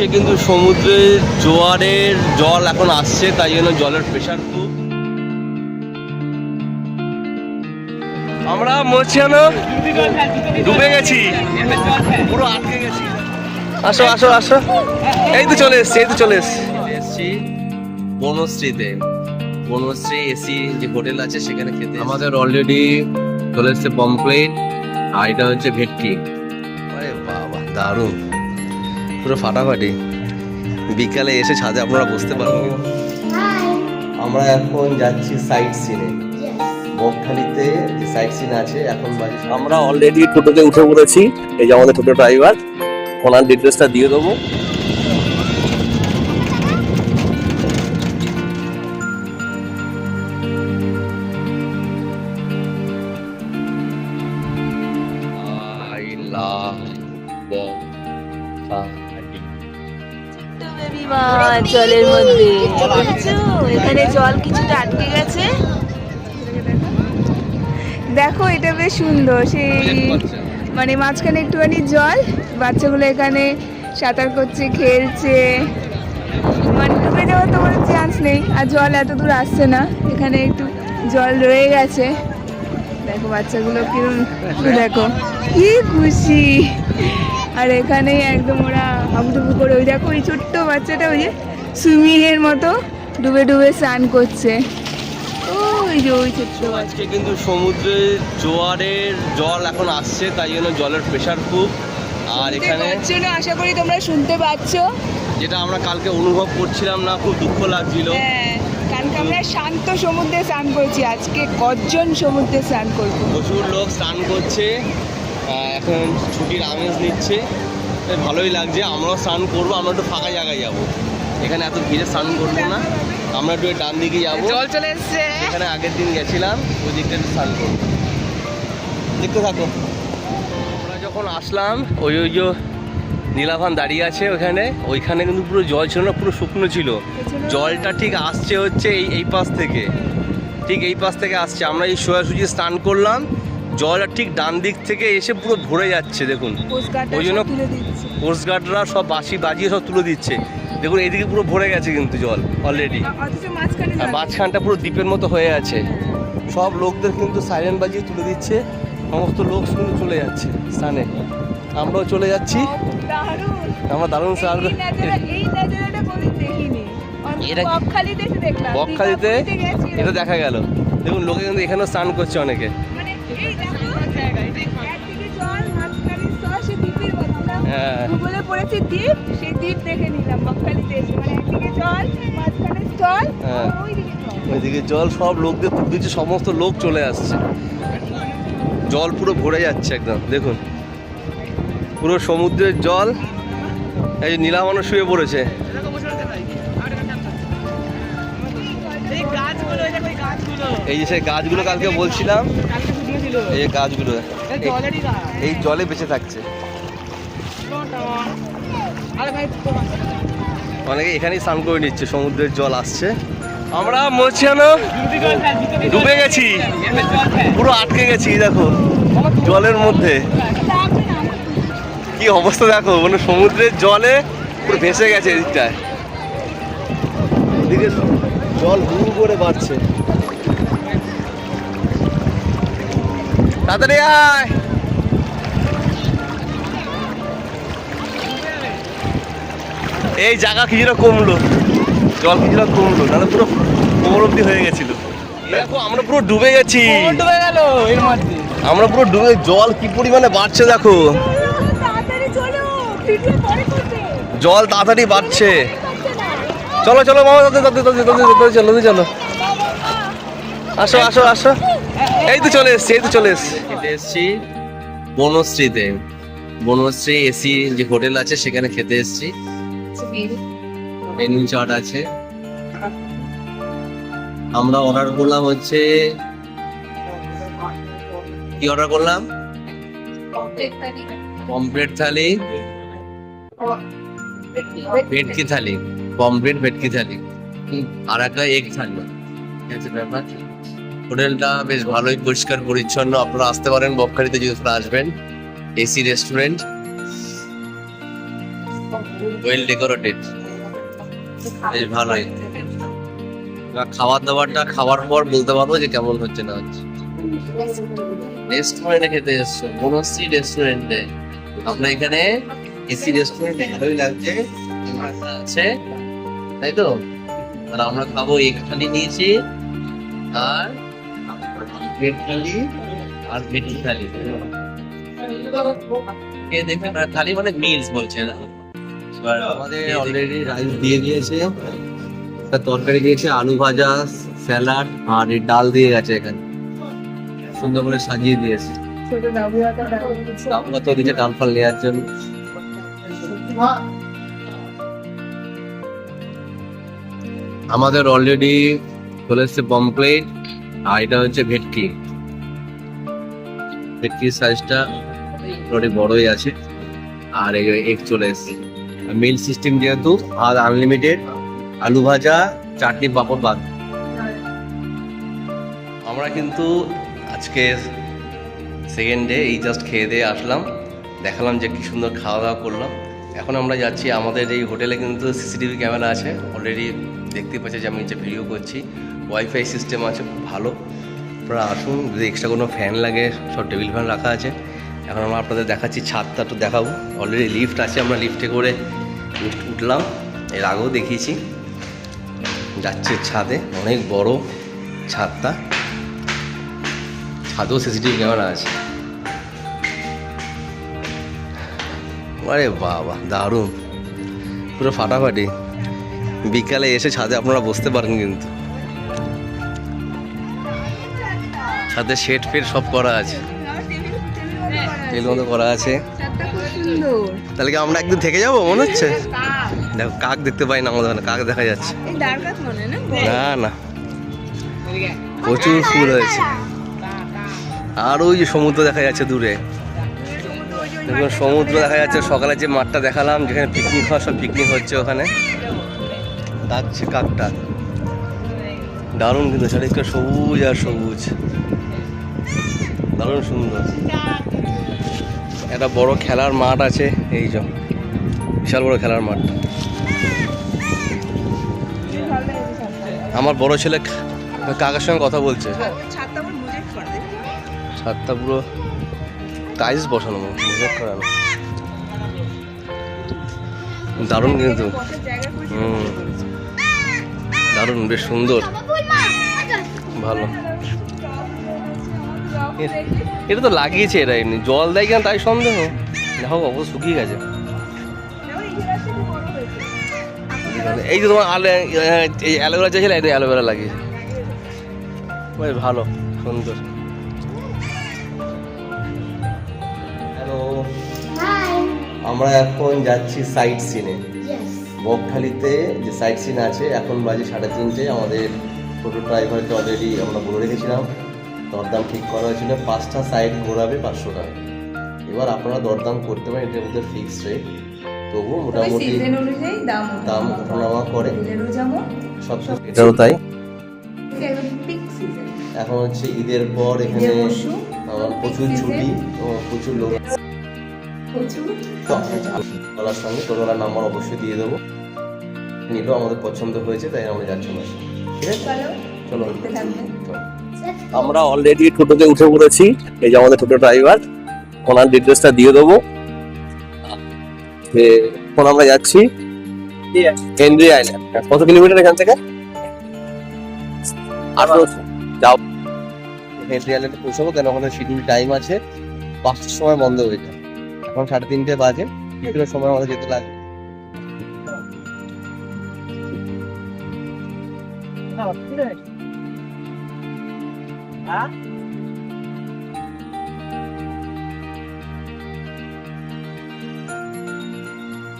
আজকে কিন্তু সমুদ্রের জোয়ারের জল এখন আসছে তাই জন্য জলের প্রেশার খুব। আমরা মোচিয়ানো ডুবে গেছি। পুরো আটকে গেছি। আসো আসো আসো। এই তো চলে এসছি এই তো চলে এসছি। এসছি বনশ্রীতে। বনশ্রী এসি যে হোটেল আছে সেখানে খেতে আমাদের অলরেডি চলে এসছে পমপ্লেট আর এটা হচ্ছে ভেটকি। আরে বাবা দারুণ। পুরো ফাটাফাটি। বিকালে এসে ছাদে আপনারা বসতে পারবেন আমরা এখন যাচ্ছি সাইট সিনে বকখালিতে যে সাইট সিন আছে, এখন আমরা অলরেডি টোটোতে উঠে পড়েছি। এই যে আমাদের টোটো ড্রাইভার ওনার ডিটেলসটা দিয়ে দেবো। জলের মধ্যে। এখানে জল কিছুটা আটকে গেছে। দেখো এটা বেশ সুন্দর। সেই মানে মাঝখানে একটুখানি জল বাচ্চাগুলো এখানে সাঁতার করছে খেলছে। মানে ডুবে যাওয়ার তো কোনো চান্স নেই। আর জল এত দূর আসছে না। এখানে একটু জল রয়ে গেছে। দেখো বাচ্চাগুলো কিরম দেখো কি খুশি। আর এখানে একদম ওরা হাবুডুবু করে ওই দেখো ওই ছোট্ট বাচ্চাটা ওই যে সুইমিং এর মতো ডুবে ডুবে স্নান করছে। আজকে কিন্তু সমুদ্রের জোয়ারের জল এখন আসছে তাই জন্য জলের প্রেশার খুব। আর এখানে আশা করি তোমরা শুনতে পাচ্ছ। যেটা আমরা কালকে অনুভব করছিলাম না খুব দুঃখ লাগছিল। হ্যাঁ আমরা শান্ত সমুদ্রে স্নান করছি আজকে সমুদ্রে স্নান করব। প্রচুর লোক স্নান করছে এখন ছুটির আমেজ নিচ্ছে। ভালোই লাগছে আমরাও স্নান করব আমরা একটু ফাঁকা জায়গায় যাব। এখানে এত ভিড়ে স্নান করব না। আমরা একটু ডান দিকে যাব। জল চলে এসছে। এখানে আগের দিন গেছিলাম ওই দিকটা একটু স্নান করব। দেখতে থাকো। আমরা যখন আসলাম ওই ওই যে নীলাভান দাঁড়িয়ে আছে ওখানে ওইখানে কিন্তু পুরো জল ছিল না পুরো শুকনো ছিল। জলটা ঠিক আসছে হচ্ছে এই এই পাশ থেকে। ঠিক এই পাশ থেকে আসছে। আমরা এই সোজাসুজি স্নান করলাম। জলটা ঠিক ডান দিক থেকে এসে পুরো ভরে যাচ্ছে দেখুন। ওই জন্য- কোস্টগার্ডরা সব বাসি বাজিয়ে সব তুলে দিচ্ছে। দেখুন এইদিকে পুরো ভরে গেছে কিন্তু জল অলরেডি আর মাঝখানটা পুরো দ্বীপের মতো হয়ে আছে। সব লোকদের কিন্তু সাইরেন বাজিয়ে তুলে দিচ্ছে। সমস্ত লোক শুনে চলে যাচ্ছে স্থানে। আমরাও চলে যাচ্ছি। আমরা দারুণ স্নান এটা- বকখালিতে। এটা দেখা গেল। দেখুন লোকে কিন্তু এখানেও স্নান করছে অনেকে। ভূগোলে পড়েছি দ্বীপ, সেই দ্বীপ দেখে নিলাম বকখালিতে এসে। মানে একদিকে জল, মাঝখানে স্থল। আর ওইদিকে জল। ওইদিকে জল সব লোকদের দিচ্ছে সমস্ত লোক চলে আসছে জল পুরো ভরে যাচ্ছে একদম দেখুন পুরো সমুদ্রের জল এই যে নীলামনো শুয়ে পড়েছে এই যে সেই গাছগুলো কালকে বলছিলাম এই গাছগুলো। এই- জলে বেঁচে থাকছে। অনেকে এখানেই স্নান করে নিচ্ছে সমুদ্রের জল আসছে। আমরা মোচিয়ানো ডুবে গেছি। পুরো আটকে গেছি দেখো জলের মধ্যে। কি অবস্থা দেখো মানে সমুদ্রের জলে পুরো ভেসে গেছে এদিকটায়। এদিকে জল হু করে বাড়ছে। তাড়াতাড়ি আয়। এই জায়গা কিছুটা কমলো জল কিছুটা কমলো তাহলে পুরো কোমর অব্দি হয়ে গেছিল। দেখো আমরা পুরো ডুবে গেছি। ডুবে গেল এর মধ্যে। আমরা পুরো ডুবে জল কি পরিমাণে বাড়ছে দেখো। জল তাড়াতাড়ি বাড়ছে। চলো চলো মামা দাদা দাদা দাদা দাদা দাদা চলো। চলো আসো আসো আসো। এই তো চলে এসছি, এই তো চলে এসছি। বনশ্রীতে বনশ্রী এসি যে হোটেল আছে, সেখানে খেতে এসছি। মেনু চার্ট আছে। আমরা অর্ডার করলাম হচ্ছে, কি অর্ডার করলাম? পমপ্লেট থালি। ভেটকি থালি। পমপ্লেট ভেটকি থালি। আর একটা এগ থালি। ব্যাপার। হোটেলটা বেশ ভালোই পরিষ্কার, পরিচ্ছন্ন। আপনারা আসতে পারেন, বকখালিতে যদি আপনারা আসবেন। AC restaurant. ওয়েল ডেকোরেটেড বেশ ভালোই। খাবার দাবারটা খাওয়ার পর বলতে পারব যে কেমন হচ্ছে না হচ্ছে। রেস্টুরেন্টে খেতে এসছো? বনশ্রী রেস্টুরেন্টে আমরা এখানে এসি রেস্টুরেন্টে ভালোই লাগছে। আছে। তাই তো? আর আমরা খাব থালি নিয়েছি। আর ভেট আর ভেটি থালি এ দেখবেন আর থালি মানে মিলস বলছে না? এবার আমাদের অলরেডি রাইস দিয়ে দিয়েছে। একটা তরকারি দিয়েছে আলু ভাজা স্যালাড আর এই ডাল দিয়ে গেছে এখানে। সুন্দর করে সাজিয়ে দিয়েছে। আমরা তো দিচ্ছে ডাল ফাল নেওয়ার জন্য। আমাদের অলরেডি চলে এসছে পমপ্লেট আর এটা হচ্ছে ভেটকি। ভেটকির সাইজটা মোটামুটি বড়ই আছে। আর এই এগ চলে মিল সিস্টেম যেহেতু, আর আনলিমিটেড আলু ভাজা, চাটনি, পাঁপড় বাদ আমরা কিন্তু আজকে সেকেন্ড ডে এই জাস্ট খেয়ে দিয়ে আসলাম। দেখালাম যে কি সুন্দর খাওয়া দাওয়া করলাম। এখন আমরা যাচ্ছি আমাদের এই হোটেলে কিন্তু সিসিটিভি ক্যামেরা আছে। অলরেডি দেখতে পাচ্ছি যে আমি যে ভিডিও করছি। ওয়াইফাই সিস্টেম আছে, খুব ভালো। আপনারা আসুন, যদি এক্সট্রা কোনো ফ্যান লাগে, সব টেবিল ফ্যান রাখা আছে। এখন আমরা আপনাদের দেখাচ্ছি, ছাদটা একটু দেখাবো। অলরেডি লিফট আছে, আমরা লিফটে করে উঠলাম। এর আগেও দেখিয়েছি। যাচ্ছে ছাদে, অনেক বড় ছাদটা। ছাদেও সিসিটিভি ক্যামেরা আছে। আরে বাবা, দারুণ। পুরো ফাটাফাটি। বিকালে এসে ছাদে আপনারা বসতে পারেন কিন্তু। ছাদে শেড ফেড সব করা আছে। তেল মতো করা আছে। তাহলে কি আমরা একদিন থেকে যাব? মনে হচ্ছে? দেখো কাক দেখতে পাই না আমাদের কাক দেখা যাচ্ছে। মনে না? না না। প্রচুর ফুল হয়েছে। আর ওই যে সমুদ্র দেখা যাচ্ছে দূরে। দেখুন সমুদ্র দেখা যাচ্ছে। সকালে যে মাঠটা দেখালাম যেখানে পিকনিক হয় সব পিকনিক হচ্ছে ওখানে। ডাকছে কাকটা। দারুণ কিন্তু চারিদিকে সবুজ আর সবুজ। দারুণ সুন্দর। একটা বড় খেলার মাঠ আছে, এই যে। বিশাল বড় খেলার মাঠ। আমার বড় ছেলে কাকার সঙ্গে কথা বলছে। ছাদটা পুরো টাইলস বসানো মজা করানো দারুণ কিন্তু। হুম। দারুণ, বেশ সুন্দর। ভালো। এটা তো লাগিয়েছে এরা এমনি। জল দেয় কেন তাই সন্দেহ। দেখো অবশ্য শুকিয়ে গেছে। এই যে তোমার আলে এই অ্যালোভেরা চাইছিলে এটা অ্যালোভেরা লাগিয়েছে। বেশ ভালো সুন্দর। হ্যালো আমরা এখন যাচ্ছি সাইট সিনে বকখালিতে যে সাইট সিন আছে এখন বাজে সাড়ে তিনটে। আমাদের টোটো ড্রাইভারকে অলরেডি আমরা বলে রেখেছিলাম। দরদাম ঠিক করা হয়েছিল পাঁচটা সাইড ঘোরাবে পাঁচশো টাকা এবার আপনারা দরদাম করতে পারেন এটার মধ্যে ফিক্সড রেট তবুও মোটামুটি দাম দাম ওঠানামা করে। এটাও তাই? এখন হচ্ছে ঈদের পর এখানে আমার প্রচুর। ছুটি প্রচুর লোক প্রচুর। বলার সঙ্গে টোটোলার নাম্বার অবশ্যই দিয়ে দেবো। নিলেও আমাদের পছন্দ হয়েছে তাই আমরা যাচ্ছি না ঠিক আছে? চলো আমরা অলরেডি টোটোতে উঠে পড়েছি। এই যে আমাদের টোটো ড্রাইভার ওনার ডিটেলসটা দিয়ে দেবো। যে এখন আমরা যাচ্ছি। হেনরি আইল্যান্ড কত কিলোমিটার এখান থেকে? আঠারো। যাও। হেনরি আইল্যান্ডে পৌঁছাবো কেন ওখানে শিডিউল টাইম আছে। পাঁচটার সময় বন্ধ হয়ে যায়। এখন সাড়ে তিনটে বাজে। কিছুটা সময় আমাদের যেতে লাগে হ্যাঁ